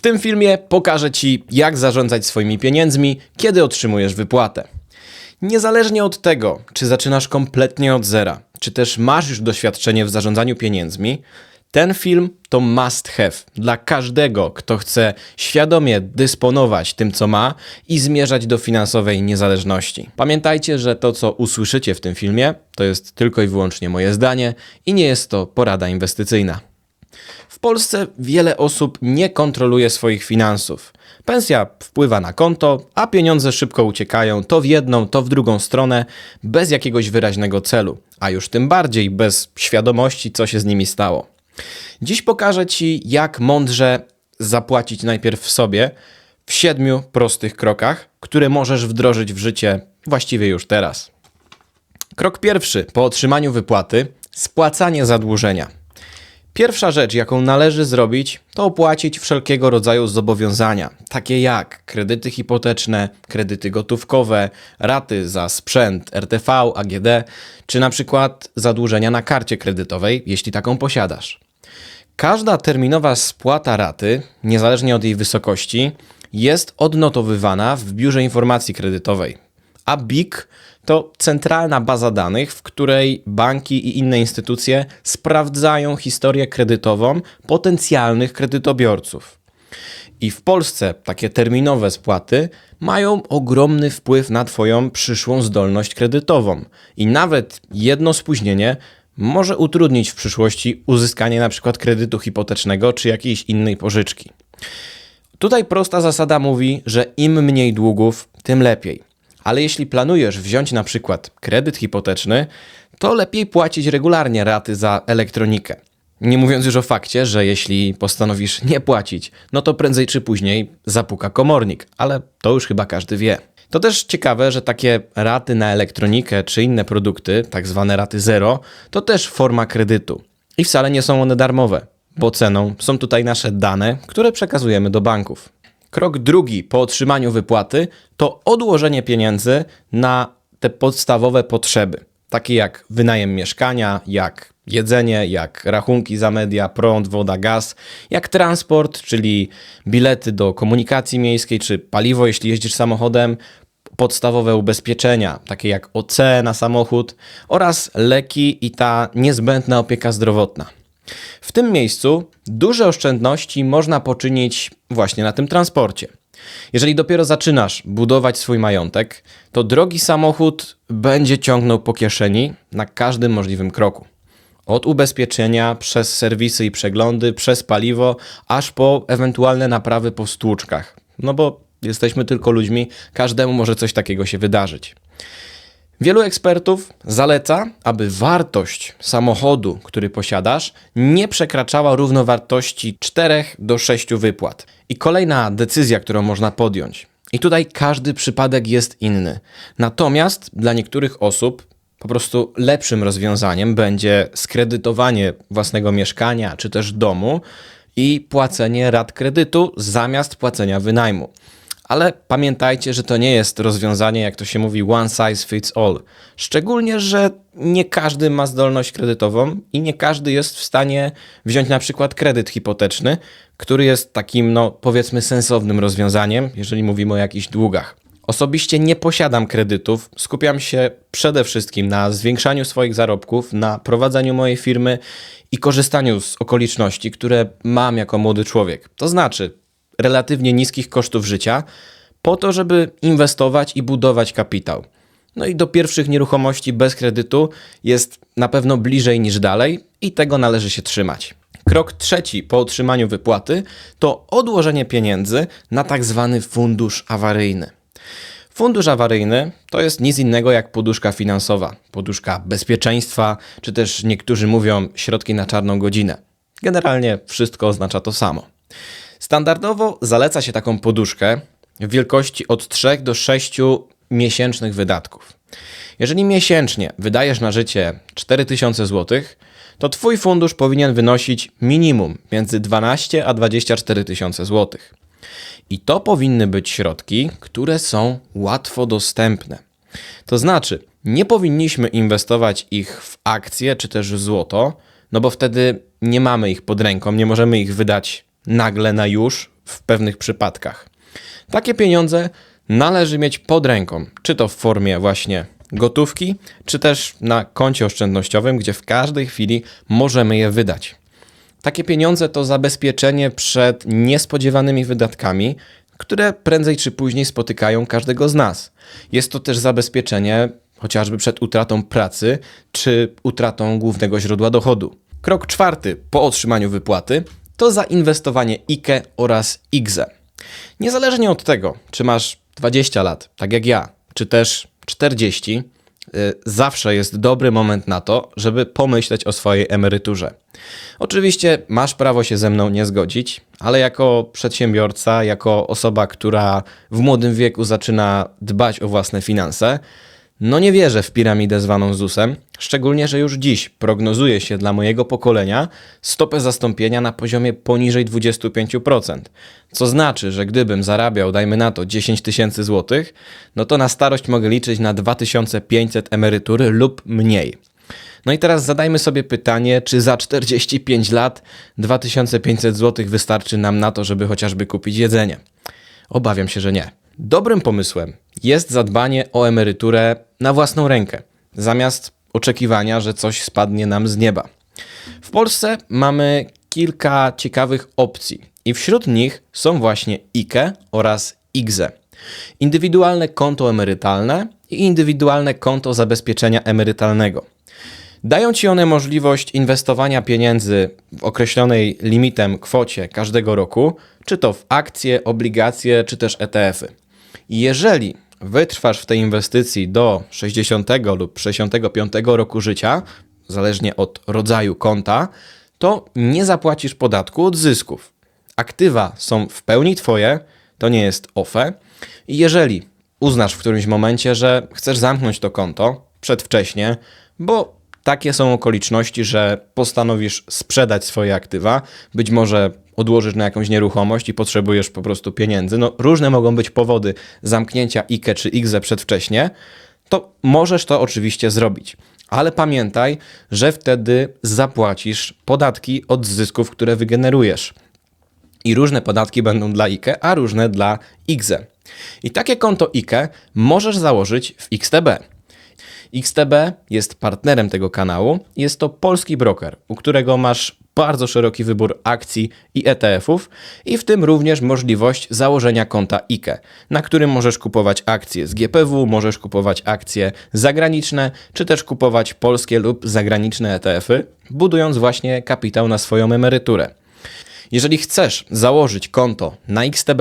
W tym filmie pokażę Ci, jak zarządzać swoimi pieniędzmi, kiedy otrzymujesz wypłatę. Niezależnie od tego, czy zaczynasz kompletnie od zera, czy też masz już doświadczenie w zarządzaniu pieniędzmi, ten film to must have dla każdego, kto chce świadomie dysponować tym, co ma i zmierzać do finansowej niezależności. Pamiętajcie, że to, co usłyszycie w tym filmie, to jest tylko i wyłącznie moje zdanie i nie jest to porada inwestycyjna. W Polsce wiele osób nie kontroluje swoich finansów. Pensja wpływa na konto, a pieniądze szybko uciekają to w jedną, to w drugą stronę, bez jakiegoś wyraźnego celu, a już tym bardziej bez świadomości, co się z nimi stało. Dziś pokażę Ci, jak mądrze zapłacić najpierw sobie w siedmiu prostych krokach, które możesz wdrożyć w życie właściwie już teraz. Krok pierwszy po otrzymaniu wypłaty spłacanie zadłużenia. Pierwsza rzecz, jaką należy zrobić, to opłacić wszelkiego rodzaju zobowiązania, takie jak kredyty hipoteczne, kredyty gotówkowe, raty za sprzęt, RTV, AGD, czy na przykład zadłużenia na karcie kredytowej, jeśli taką posiadasz. Każda terminowa spłata raty, niezależnie od jej wysokości, jest odnotowywana w biurze informacji kredytowej. A BIK to centralna baza danych, w której banki i inne instytucje sprawdzają historię kredytową potencjalnych kredytobiorców. I w Polsce takie terminowe spłaty mają ogromny wpływ na Twoją przyszłą zdolność kredytową. I nawet jedno spóźnienie może utrudnić w przyszłości uzyskanie np. kredytu hipotecznego czy jakiejś innej pożyczki. Tutaj prosta zasada mówi, że im mniej długów, tym lepiej. Ale jeśli planujesz wziąć na przykład kredyt hipoteczny, to lepiej płacić regularnie raty za elektronikę. Nie mówiąc już o fakcie, że jeśli postanowisz nie płacić, no to prędzej czy później zapuka komornik, ale to już chyba każdy wie. To też ciekawe, że takie raty na elektronikę czy inne produkty, tak zwane raty zero, to też forma kredytu. I wcale nie są one darmowe, bo ceną są tutaj nasze dane, które przekazujemy do banków. Krok drugi po otrzymaniu wypłaty to odłożenie pieniędzy na te podstawowe potrzeby, takie jak wynajem mieszkania, jak jedzenie, jak rachunki za media, prąd, woda, gaz, jak transport, czyli bilety do komunikacji miejskiej, czy paliwo, jeśli jeździsz samochodem, podstawowe ubezpieczenia, takie jak OC na samochód oraz leki i ta niezbędna opieka zdrowotna. W tym miejscu duże oszczędności można poczynić właśnie na tym transporcie. Jeżeli dopiero zaczynasz budować swój majątek, to drogi samochód będzie ciągnął po kieszeni na każdym możliwym kroku. Od ubezpieczenia, przez serwisy i przeglądy, przez paliwo, aż po ewentualne naprawy po stłuczkach. No bo jesteśmy tylko ludźmi, każdemu może coś takiego się wydarzyć. Wielu ekspertów zaleca, aby wartość samochodu, który posiadasz, nie przekraczała równowartości 4 do 6 wypłat. I kolejna decyzja, którą można podjąć. I tutaj każdy przypadek jest inny. Natomiast dla niektórych osób po prostu lepszym rozwiązaniem będzie skredytowanie własnego mieszkania czy też domu i płacenie rat kredytu zamiast płacenia wynajmu. Ale pamiętajcie, że to nie jest rozwiązanie, jak to się mówi, one size fits all. Szczególnie, że nie każdy ma zdolność kredytową i nie każdy jest w stanie wziąć na przykład kredyt hipoteczny, który jest takim, no powiedzmy, sensownym rozwiązaniem, jeżeli mówimy o jakichś długach. Osobiście nie posiadam kredytów, skupiam się przede wszystkim na zwiększaniu swoich zarobków, na prowadzeniu mojej firmy i korzystaniu z okoliczności, które mam jako młody człowiek. To znaczy, relatywnie niskich kosztów życia, po to, żeby inwestować i budować kapitał. No i do pierwszych nieruchomości bez kredytu jest na pewno bliżej niż dalej i tego należy się trzymać. Krok trzeci po otrzymaniu wypłaty to odłożenie pieniędzy na tak zwany fundusz awaryjny. Fundusz awaryjny to jest nic innego jak poduszka finansowa, poduszka bezpieczeństwa, czy też niektórzy mówią środki na czarną godzinę. Generalnie wszystko oznacza to samo. Standardowo zaleca się taką poduszkę w wielkości od 3 do 6 miesięcznych wydatków. Jeżeli miesięcznie wydajesz na życie 4000 zł, to Twój fundusz powinien wynosić minimum między 12 a 24 tysiące złotych. I to powinny być środki, które są łatwo dostępne. To znaczy, nie powinniśmy inwestować ich w akcje czy też w złoto, no bo wtedy nie mamy ich pod ręką, nie możemy ich wydać nagle na już w pewnych przypadkach. Takie pieniądze należy mieć pod ręką, czy to w formie właśnie gotówki, czy też na koncie oszczędnościowym, gdzie w każdej chwili możemy je wydać. Takie pieniądze to zabezpieczenie przed niespodziewanymi wydatkami, które prędzej czy później spotykają każdego z nas. Jest to też zabezpieczenie chociażby przed utratą pracy czy utratą głównego źródła dochodu. Krok czwarty po otrzymaniu wypłaty to zainwestowanie IKE oraz IGZE. Niezależnie od tego, czy masz 20 lat, tak jak ja, czy też 40, y, zawsze jest dobry moment na to, żeby pomyśleć o swojej emeryturze. Oczywiście masz prawo się ze mną nie zgodzić, ale jako przedsiębiorca, jako osoba, która w młodym wieku zaczyna dbać o własne finanse, no nie wierzę w piramidę zwaną ZUS-em, szczególnie, że już dziś prognozuje się dla mojego pokolenia stopę zastąpienia na poziomie poniżej 25%. Co znaczy, że gdybym zarabiał, dajmy na to, 10 tysięcy złotych, no to na starość mogę liczyć na 2500 emerytury lub mniej. No i teraz zadajmy sobie pytanie, czy za 45 lat 2500 zł wystarczy nam na to, żeby chociażby kupić jedzenie. Obawiam się, że nie. Dobrym pomysłem jest zadbanie o emeryturę na własną rękę, zamiast oczekiwania, że coś spadnie nam z nieba. W Polsce mamy kilka ciekawych opcji i wśród nich są właśnie IKE oraz IGZE. Indywidualne konto emerytalne i indywidualne konto zabezpieczenia emerytalnego. Dają ci one możliwość inwestowania pieniędzy w określonej limitem kwocie każdego roku, czy to w akcje, obligacje, czy też ETF-y. Jeżeli wytrwasz w tej inwestycji do 60 lub 65 roku życia, zależnie od rodzaju konta, to nie zapłacisz podatku od zysków. Aktywa są w pełni twoje, to nie jest OFE. I jeżeli uznasz w którymś momencie, że chcesz zamknąć to konto przedwcześnie, bo takie są okoliczności, że postanowisz sprzedać swoje aktywa, być może odłożysz na jakąś nieruchomość i potrzebujesz po prostu pieniędzy. No, różne mogą być powody zamknięcia IKE czy IGZE przedwcześnie, to możesz to oczywiście zrobić. Ale pamiętaj, że wtedy zapłacisz podatki od zysków, które wygenerujesz. I różne podatki będą dla IKE, a różne dla IGZE. I takie konto IKE możesz założyć w XTB. XTB jest partnerem tego kanału. Jest to polski broker, u którego masz bardzo szeroki wybór akcji i ETF-ów i w tym również możliwość założenia konta IKE, na którym możesz kupować akcje z GPW, możesz kupować akcje zagraniczne, czy też kupować polskie lub zagraniczne ETF-y, budując właśnie kapitał na swoją emeryturę. Jeżeli chcesz założyć konto na XTB,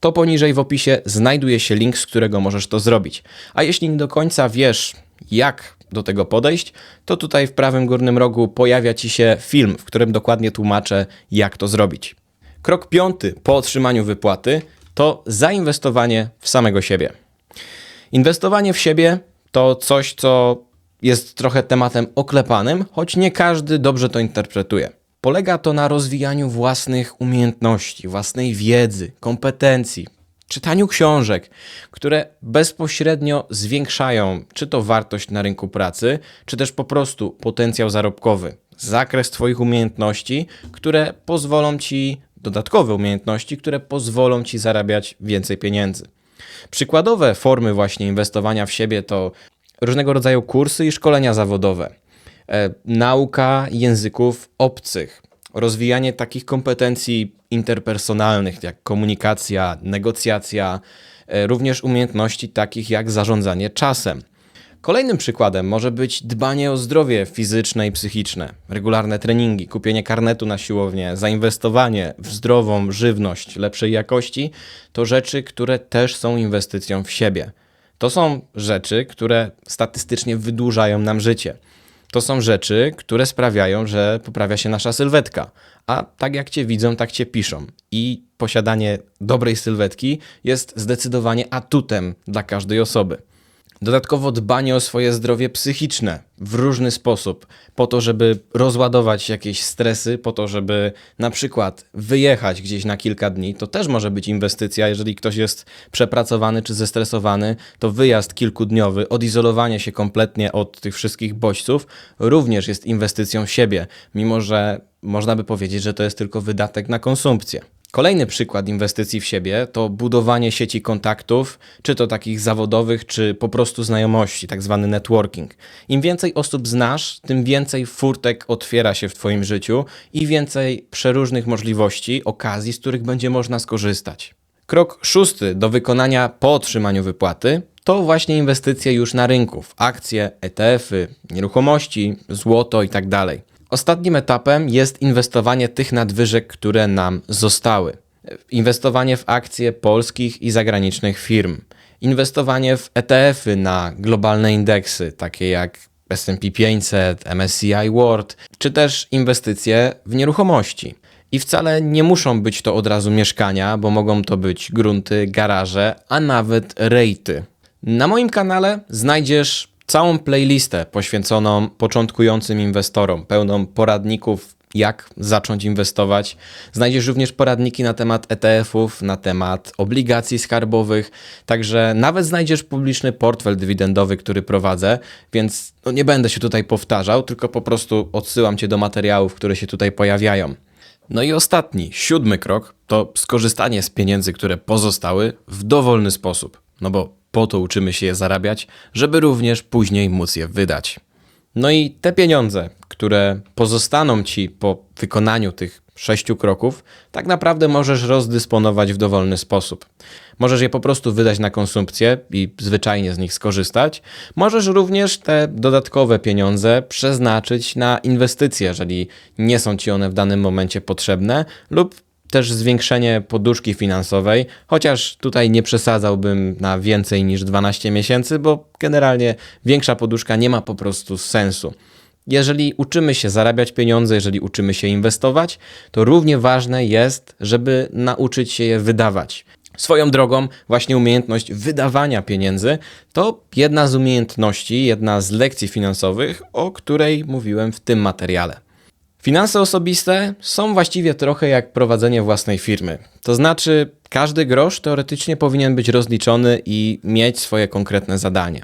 to poniżej w opisie znajduje się link, z którego możesz to zrobić. A jeśli nie do końca wiesz, jak do tego podejść, to tutaj w prawym górnym rogu pojawia Ci się film, w którym dokładnie tłumaczę, jak to zrobić. Krok piąty po otrzymaniu wypłaty to zainwestowanie w samego siebie. Inwestowanie w siebie to coś, co jest trochę tematem oklepanym, choć nie każdy dobrze to interpretuje. Polega to na rozwijaniu własnych umiejętności, własnej wiedzy, kompetencji, czytaniu książek, które bezpośrednio zwiększają czy to wartość na rynku pracy, czy też po prostu potencjał zarobkowy, zakres Twoich umiejętności, które pozwolą Ci, dodatkowe umiejętności, które pozwolą Ci zarabiać więcej pieniędzy. Przykładowe formy właśnie inwestowania w siebie to różnego rodzaju kursy i szkolenia zawodowe, e, nauka języków obcych, rozwijanie takich kompetencji interpersonalnych jak komunikacja, negocjacja, e, również umiejętności takich jak zarządzanie czasem. Kolejnym przykładem może być dbanie o zdrowie fizyczne i psychiczne, regularne treningi, kupienie karnetu na siłownię, zainwestowanie w zdrową żywność lepszej jakości to rzeczy, które też są inwestycją w siebie. To są rzeczy, które statystycznie wydłużają nam życie. To są rzeczy, które sprawiają, że poprawia się nasza sylwetka. A tak jak cię widzą, tak cię piszą. I posiadanie dobrej sylwetki jest zdecydowanie atutem dla każdej osoby. Dodatkowo dbanie o swoje zdrowie psychiczne w różny sposób, po to, żeby rozładować jakieś stresy, po to, żeby na przykład wyjechać gdzieś na kilka dni, to też może być inwestycja. Jeżeli ktoś jest przepracowany czy zestresowany, to wyjazd kilkudniowy, odizolowanie się kompletnie od tych wszystkich bodźców również jest inwestycją siebie, mimo że można by powiedzieć, że to jest tylko wydatek na konsumpcję. Kolejny przykład inwestycji w siebie to budowanie sieci kontaktów, czy to takich zawodowych, czy po prostu znajomości, tak zwany networking. Im więcej osób znasz, tym więcej furtek otwiera się w Twoim życiu i więcej przeróżnych możliwości, okazji, z których będzie można skorzystać. Krok szósty do wykonania po otrzymaniu wypłaty to właśnie inwestycje już na rynku, w akcje, ETF-y, nieruchomości, złoto itd. Ostatnim etapem jest inwestowanie tych nadwyżek, które nam zostały. Inwestowanie w akcje polskich i zagranicznych firm. Inwestowanie w ETF-y na globalne indeksy, takie jak S&P 500, MSCI World, czy też inwestycje w nieruchomości. I wcale nie muszą być to od razu mieszkania, bo mogą to być grunty, garaże, a nawet rejty. Na moim kanale znajdziesz całą playlistę poświęconą początkującym inwestorom, pełną poradników, jak zacząć inwestować. Znajdziesz również poradniki na temat ETF-ów, na temat obligacji skarbowych, także nawet znajdziesz publiczny portfel dywidendowy, który prowadzę, więc no nie będę się tutaj powtarzał, tylko po prostu odsyłam Cię do materiałów, które się tutaj pojawiają. No i ostatni, siódmy krok to skorzystanie z pieniędzy, które pozostały w dowolny sposób. No bo po to uczymy się je zarabiać, żeby również później móc je wydać. No i te pieniądze, które pozostaną ci po wykonaniu tych sześciu kroków, tak naprawdę możesz rozdysponować w dowolny sposób. Możesz je po prostu wydać na konsumpcję i zwyczajnie z nich skorzystać. Możesz również te dodatkowe pieniądze przeznaczyć na inwestycje, jeżeli nie są ci one w danym momencie potrzebne, lub też zwiększenie poduszki finansowej, chociaż tutaj nie przesadzałbym na więcej niż 12 miesięcy, bo generalnie większa poduszka nie ma po prostu sensu. Jeżeli uczymy się zarabiać pieniądze, jeżeli uczymy się inwestować, to równie ważne jest, żeby nauczyć się je wydawać. Swoją drogą, właśnie umiejętność wydawania pieniędzy to jedna z umiejętności, jedna z lekcji finansowych, o której mówiłem w tym materiale. Finanse osobiste są właściwie trochę jak prowadzenie własnej firmy. To znaczy, każdy grosz teoretycznie powinien być rozliczony i mieć swoje konkretne zadanie.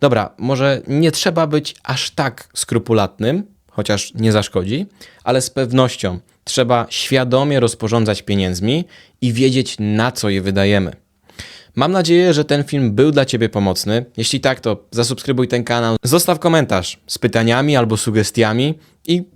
Dobra, może nie trzeba być aż tak skrupulatnym, chociaż nie zaszkodzi, ale z pewnością trzeba świadomie rozporządzać pieniędzmi i wiedzieć, na co je wydajemy. Mam nadzieję, że ten film był dla Ciebie pomocny. Jeśli tak, to zasubskrybuj ten kanał, zostaw komentarz z pytaniami albo sugestiami i